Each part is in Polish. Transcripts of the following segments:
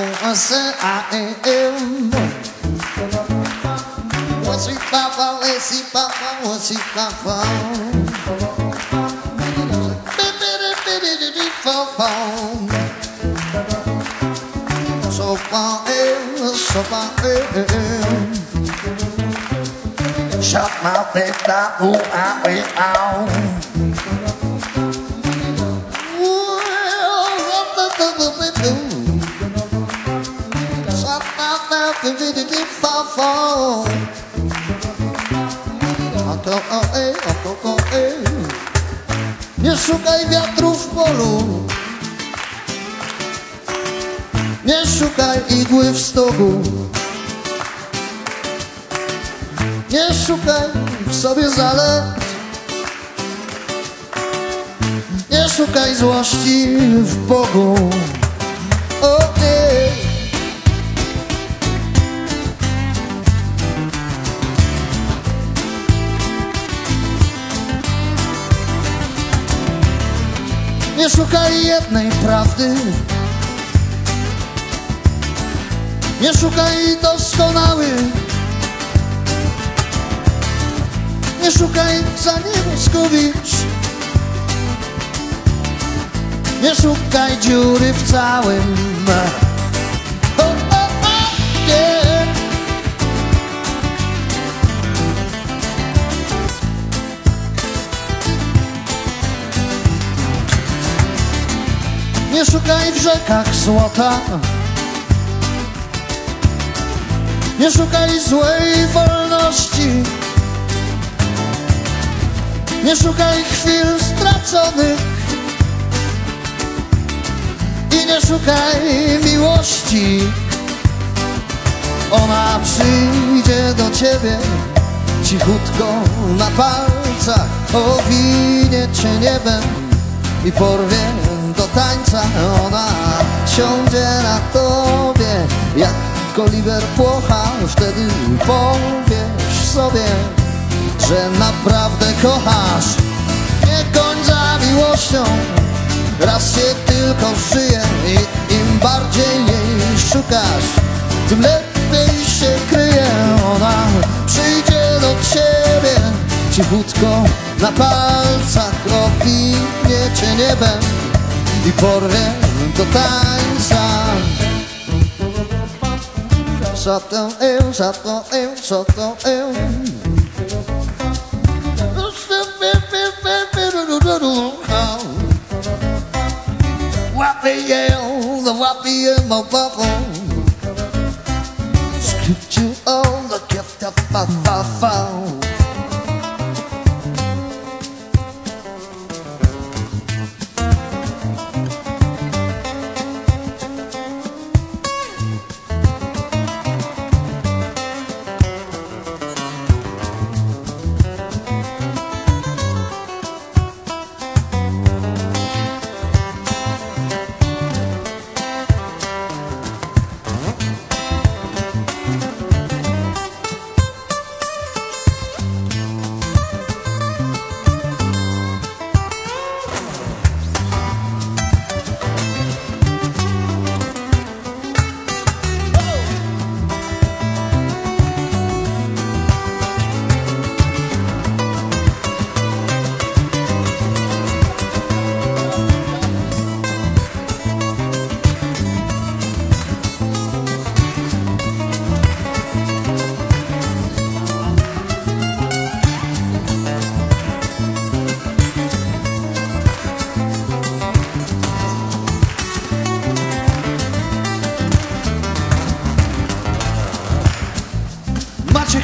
What am I? C-A-M What's it, Papa? Let's see, Papa. What's it, Papa? So far, so far, Shut my face down, ooh, I, I, Nie szukaj wiatru w polu. Nie szukaj igły w stogu. Nie szukaj w sobie zalet. Nie szukaj złości w Bogu. O Nie szukaj jednej prawdy. Nie szukaj doskonałych Nie szukaj za nim zgubisz Nie szukaj dziury w całym. O, o, o, nie. Szukaj w rzekach złota. Nie szukaj złej wolności. Nie szukaj chwil straconych. I nie szukaj miłości. Ona przyjdzie do ciebie Cichutko na palcach. Owinie cię niebem I porwie tańca Ona siądzie na tobie. Jak koliber płocha Wtedy powiesz sobie Że naprawdę kochasz. Nie kończ za miłością Raz się tylko żyje I im bardziej jej szukasz Tym lepiej się kryje. Ona przyjdzie do ciebie Cichutko na palcach Owinie cię niebem i porvento tajsan Satan eu, satan eu, satan eu Wapiel, the wapiel, my bubble. Scoot you all the gift of my, my, my.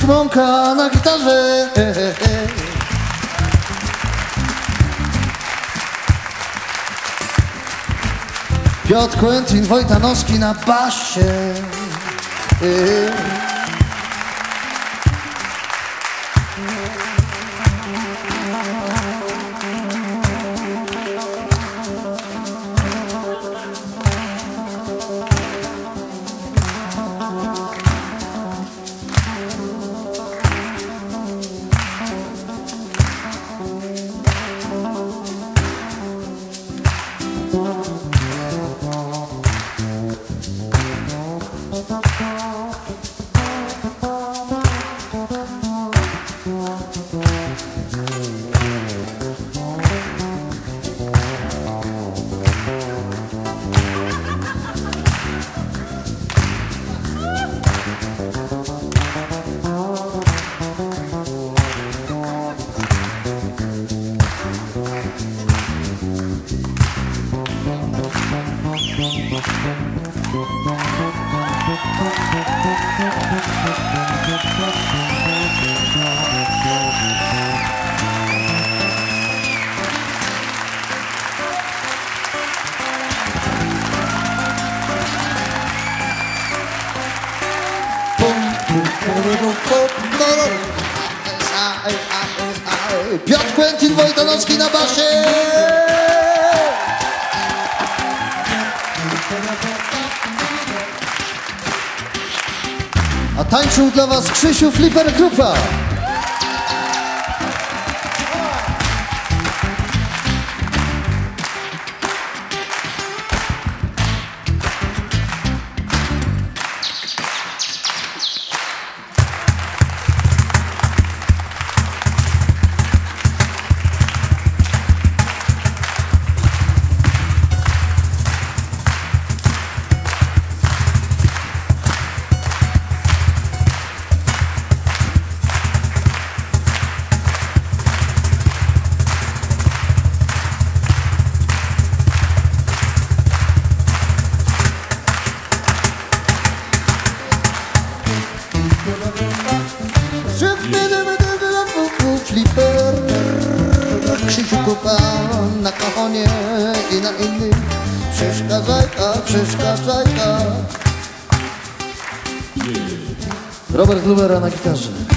Mąka na gitarze. Piotr Quentin Wojtanowski na basie Piotr Quentin Wojtanowski na basie! A tańczył dla was Krzysiu Flipper Krupa. Na innych. Przeszkadzajka, przeszkadzajka Robert Lubera na gitarze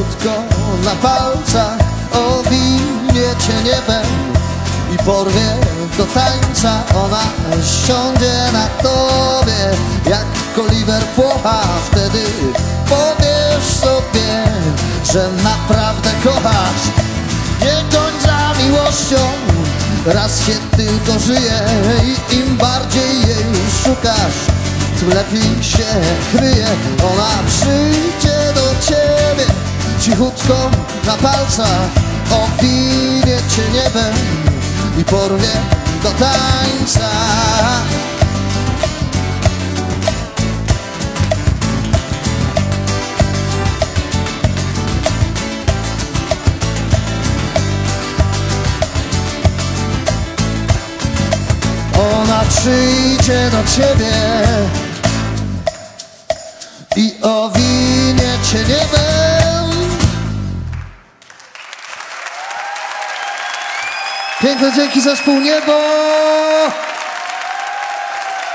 cichutko na palcach, owinie cię niebem i porwie do tańca. Ona siądzie na tobie jak koliwer płocha, wtedy powiesz sobie, że naprawdę kochasz. Nie goń za miłością, raz się tylko żyje i im bardziej jej szukasz, tym lepiej się kryje. Ona przyjdzie cichutko na palcach, owinie cię niebem i porwie do tańca. Ona przyjdzie do ciebie Piękne dzięki zespół Niebo.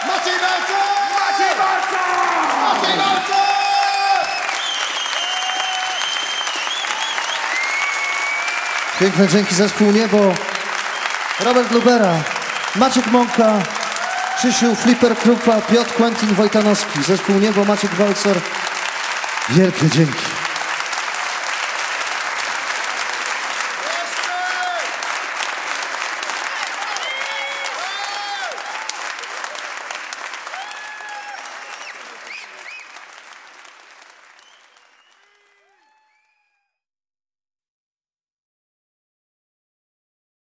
Maciej Walca! Maciej Walca! Maciej Walca! Piękne dzięki zespół Niebo. Robert Lubera, Maciek Mąka, Krzysiu Flipper Krupa, Piotr Quentin Wojtanowski. Zespół Niebo, Maciek Walcer. Wielkie dzięki.